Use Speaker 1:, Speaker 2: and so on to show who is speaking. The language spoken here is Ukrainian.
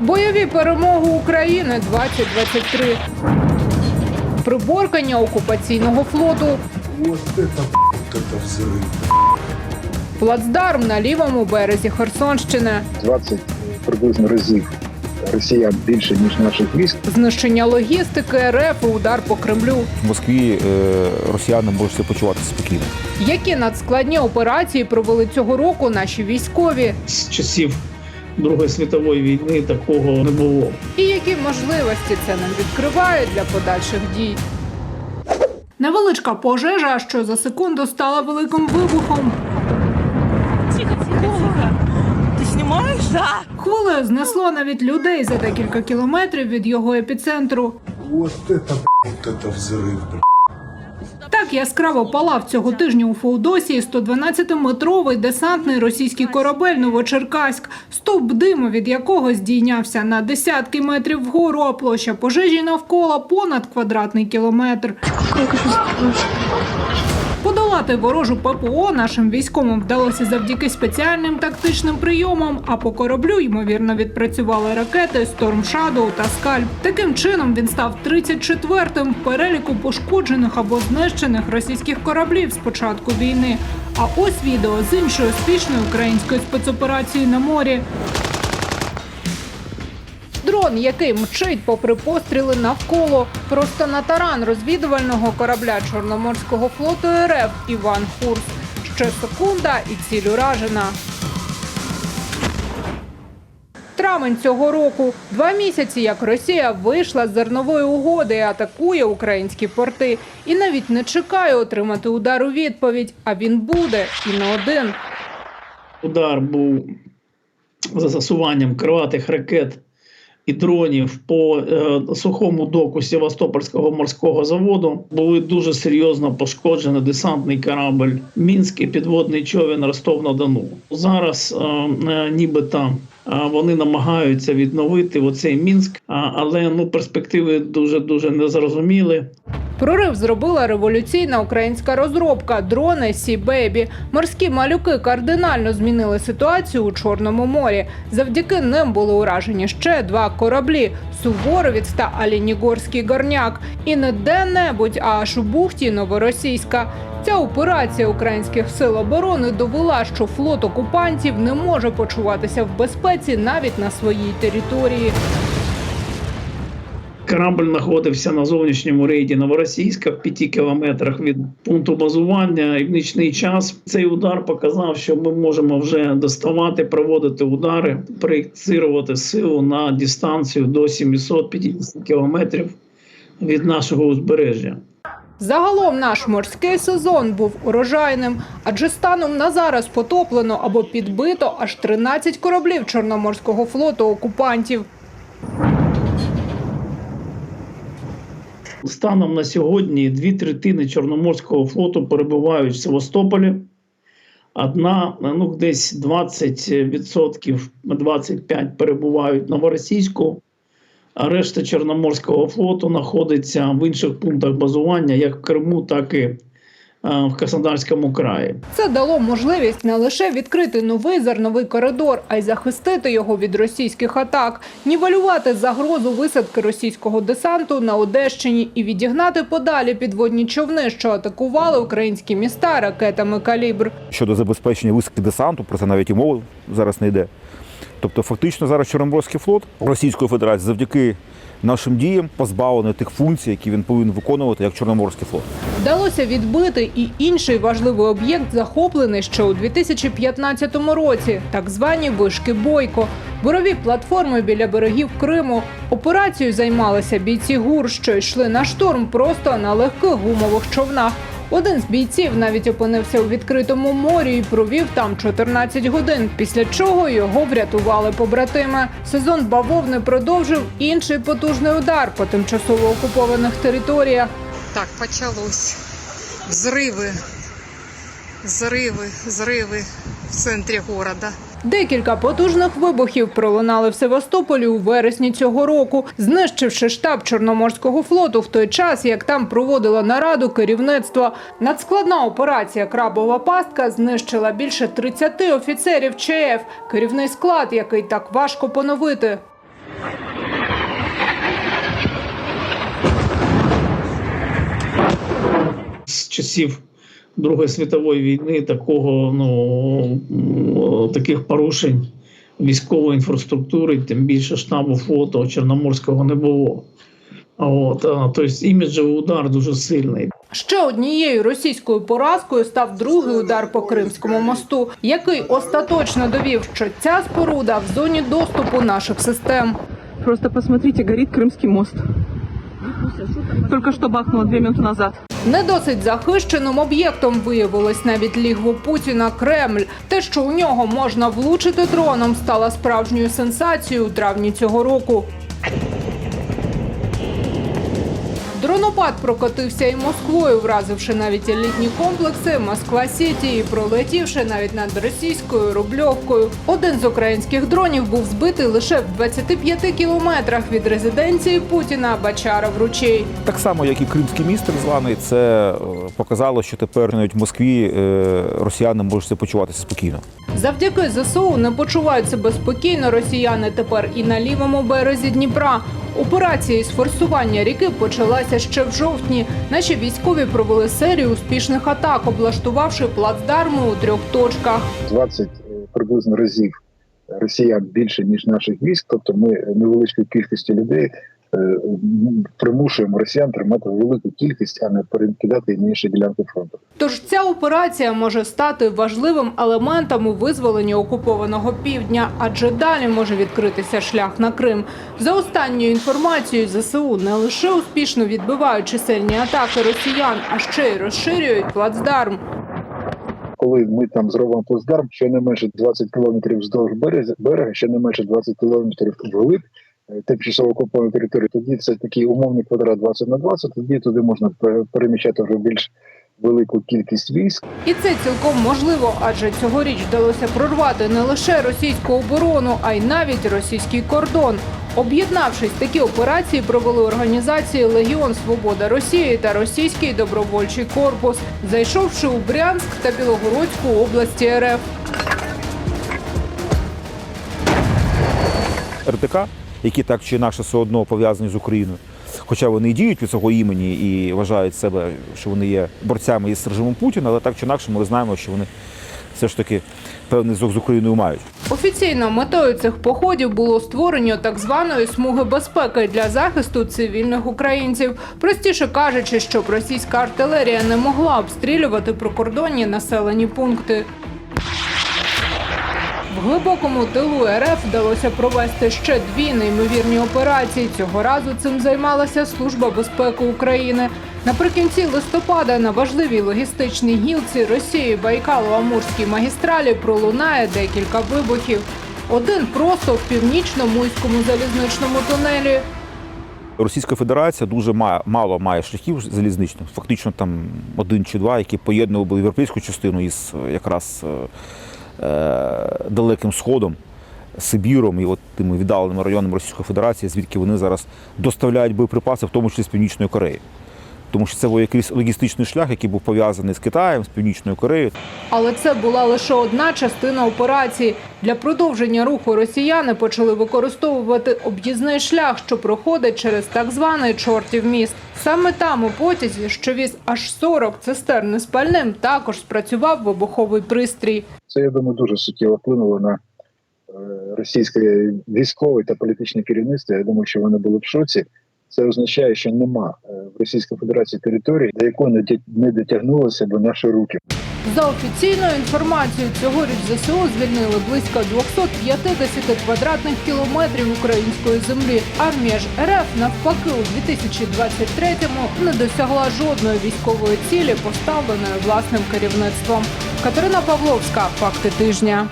Speaker 1: Бойові перемоги України 2023. Приборкання окупаційного флоту.
Speaker 2: Вот это, вот это взрыв.
Speaker 1: Плацдарм на лівому березі Херсонщини.
Speaker 3: 20 приблизно разів росіян більше ніж наших військ.
Speaker 1: Знищення логістики РФ і удар по Кремлю.
Speaker 4: В Москві е, росіяни можуть себе почувати спокійно.
Speaker 1: Які надскладні операції провели цього року наші військові?
Speaker 5: з часів Другої світової війни такого не було.
Speaker 1: І які можливості це нам відкриває для подальших дій? Невеличка пожежа, що за секунду стала великим вибухом.
Speaker 6: Тихо, тихо, тихо. Ты снимаешь? Да.
Speaker 1: Хвилею знесло навіть людей за декілька кілометрів від його епіцентру.
Speaker 2: Вот это, вот это взрыв.
Speaker 1: Так яскраво палав цього тижня у Феодосії 112-метровий десантний російський корабель Новочеркаськ, стовп диму від якого здійнявся на десятки метрів вгору, а площа пожежі навколо понад квадратний кілометр. Подолати ворожу ППО нашим військовим вдалося завдяки спеціальним тактичним прийомам. А по кораблю ймовірно відпрацювали ракети Storm Shadow та Скальп. Таким чином він став 34-м в переліку пошкоджених або знищених російських кораблів з початку війни. А ось відео з іншої успішної української спецоперації на морі. Дрон, який мчить попри постріли навколо, просто на таран розвідувального корабля Чорноморського флоту РФ Іван Хурс. Ще секунда і ціль уражена. Травень цього року два місяці, як Росія вийшла з зернової угоди і атакує українські порти, і навіть не чекає отримати удар у відповідь. А він буде і не один.
Speaker 5: Удар був за засуванням криватих ракет і дронів по е, сухому доку Севастопольського морського заводу. Були дуже серйозно пошкоджені десантний корабль Мінський підводний човен Ростов-на-Дону. Зараз е, е, нібито е, вони намагаються відновити оцей Мінськ, але ну перспективи дуже дуже незрозуміли.
Speaker 1: Прорив зробила революційна українська розробка дрони Sea Baby. Морські малюки кардинально змінили ситуацію у Чорному морі. Завдяки ним були уражені ще два кораблі Суворовець та Алінігорський горняк. І не де-небудь, а аж у бухті Новоросійська. Ця операція українських сил оборони довела, що флот окупантів не може почуватися в безпеці навіть на своїй території.
Speaker 5: Корабль знаходився на зовнішньому рейді Новоросійська в 5 кілометрах від пункту базування. І в нічний час цей удар показав, що ми можемо вже доставати, проводити удари, проєктувати силу на дистанцію до 750 кілометрів від нашого узбережжя.
Speaker 1: Загалом наш морський сезон був урожайним, адже станом на зараз потоплено або підбито аж 13 кораблів Чорноморського флоту окупантів.
Speaker 5: Станом на сьогодні дві третини Чорноморського флоту перебувають в Севастополі. Одна, ну десь 20%, 25% перебувають Новоросійську, а решта Чорноморського флоту знаходиться в інших пунктах базування, як в Криму, так і в Краснодарському краї.
Speaker 1: Це дало можливість не лише відкрити новий зерновий коридор, а й захистити його від російських атак, нівелювати загрозу висадки російського десанту на Одещині і відігнати подалі підводні човни, що атакували українські міста ракетами калібр.
Speaker 4: Щодо забезпечення висадки десанту, про це навіть і мови зараз не йде. Тобто, фактично, зараз Чорноморський флот Російської Федерації завдяки нашим діям позбавлений тих функцій, які він повинен виконувати як Чорноморський флот.
Speaker 1: Вдалося відбити і інший важливий об'єкт, захоплений ще у 2015 році, так звані вишки Бойко. Бурові платформи біля берегів Криму. Операцією займалися бійці ГУР, що йшли на штурм просто на легких гумових човнах. Один з бійців навіть опинився у відкритому морі і провів там 14 годин. Після чого його врятували побратими. Сезон бавовни продовжив інший потужний удар по тимчасово окупованих територіях.
Speaker 7: Так, почалось. Взриви, зриви, зриви в центрі города.
Speaker 1: Декілька потужних вибухів пролунали в Севастополі у вересні цього року, знищивши штаб Чорноморського флоту в той час, як там проводила нараду керівництво. Надскладна операція Крабова пастка знищила більше 30 офіцерів ЧФ, керівний склад, який так важко поновити.
Speaker 5: З часів Другої світової війни такого ну таких порушень військової інфраструктури, тим більше штабу флоту Чорноморського не було. А От, а, тобто іміджевий удар дуже сильний.
Speaker 1: Ще однією російською поразкою став другий удар по Кримському мосту, який остаточно довів, що ця споруда в зоні доступу наших систем.
Speaker 6: Просто посмотрите, горит Крымский мост. Только что бахнуло две минуты назад.
Speaker 1: Не досить захищеним об'єктом виявилось навіть лігво Путіна Кремль. Те, що у нього можна влучити дроном, стало справжньою сенсацією у травні цього року. Дронопад прокотився і Москвою, вразивши навіть елітні комплекси Москва Сіті і пролетівши навіть над російською рубльовкою. Один з українських дронів був збитий лише в 25 кілометрах від резиденції Путіна Бачара в ручей.
Speaker 4: Так само, як і Кримський міст, званий, це е, показало, що тепер навіть в Москві е, росіяни можуть почуватися спокійно.
Speaker 1: Завдяки ЗСУ не почувають себе спокійно росіяни тепер і на лівому березі Дніпра. Операція із форсування ріки почалася ще в жовтні. Наші військові провели серію успішних атак, облаштувавши плацдарми у трьох точках.
Speaker 3: 20 е, приблизно разів росіян більше ніж наших військ. Тобто, ми невеличкою кількістю людей е, примушуємо росіян тримати велику кількість, а не перекидати їм інші ділянки фронту.
Speaker 1: Тож ця операція може стати важливим елементом у визволенні окупованого півдня, адже далі може відкритися шлях на Крим. За останньою інформацією, ЗСУ не лише успішно відбивають чисельні атаки росіян, а ще й розширюють плацдарм.
Speaker 3: Коли ми там зробимо плацдарм, щонайменше 20 кілометрів вздовж берега, берега, щонайменше 20 кілометрів вглиб е, тимчасово окупованої території, тоді це такий умовний квадрат 20 на 20, тоді туди можна переміщати вже більш велику кількість військ.
Speaker 1: І це цілком можливо, адже цьогоріч вдалося прорвати не лише російську оборону, а й навіть російський кордон. Об'єднавшись, такі операції провели організації Легіон Свобода Росії та Російський добровольчий корпус, зайшовши у Брянськ та Білогородську області РФ.
Speaker 4: РТК, які так чи інакше все одно пов'язані з Україною. Хоча вони і діють від цього імені і вважають себе, що вони є борцями із режимом Путіна, але так чи інакше ми знаємо, що вони все ж таки певний зв'язок з Україною мають.
Speaker 1: Офіційно метою цих походів було створення так званої смуги безпеки для захисту цивільних українців. Простіше кажучи, щоб російська артилерія не могла обстрілювати прикордонні населені пункти. В глибокому тилу РФ вдалося провести ще дві неймовірні операції. Цього разу цим займалася Служба безпеки України. Наприкінці листопада на важливій логістичній гілці Росії Байкало-Амурській магістралі пролунає декілька вибухів. Один просто в північно-муйському залізничному тунелі.
Speaker 4: Російська Федерація дуже мало має шляхів залізничних, фактично там один чи два, які поєднували європейську частину із е, якраз е, далеким сходом. Сибіром і от тими віддаленими районами Російської Федерації, звідки вони зараз доставляють боєприпаси, в тому числі з Північної Кореї. Тому що це був якийсь логістичний шлях, який був пов'язаний з Китаєм, з Північною Кореєю.
Speaker 1: Але це була лише одна частина операції. Для продовження руху росіяни почали використовувати об'їзний шлях, що проходить через так званий чортів міст. Саме там у потязі, що віз аж 40 цистерн з пальним, також спрацював вибуховий пристрій.
Speaker 3: Це я думаю дуже суттєво вплинуло на е, російське військове та політичне керівництво. Я думаю, що вони були в шоці. Це означає, що нема е, в Російській Федерації території, до якої не дотягнулися до наші руки.
Speaker 1: За офіційною інформацією, цьогоріч ЗСУ звільнили близько 250 квадратних кілометрів української землі. Армія ж РФ навпаки у 2023-му не досягла жодної військової цілі, поставленої власним керівництвом. Катерина Павловська, факти тижня.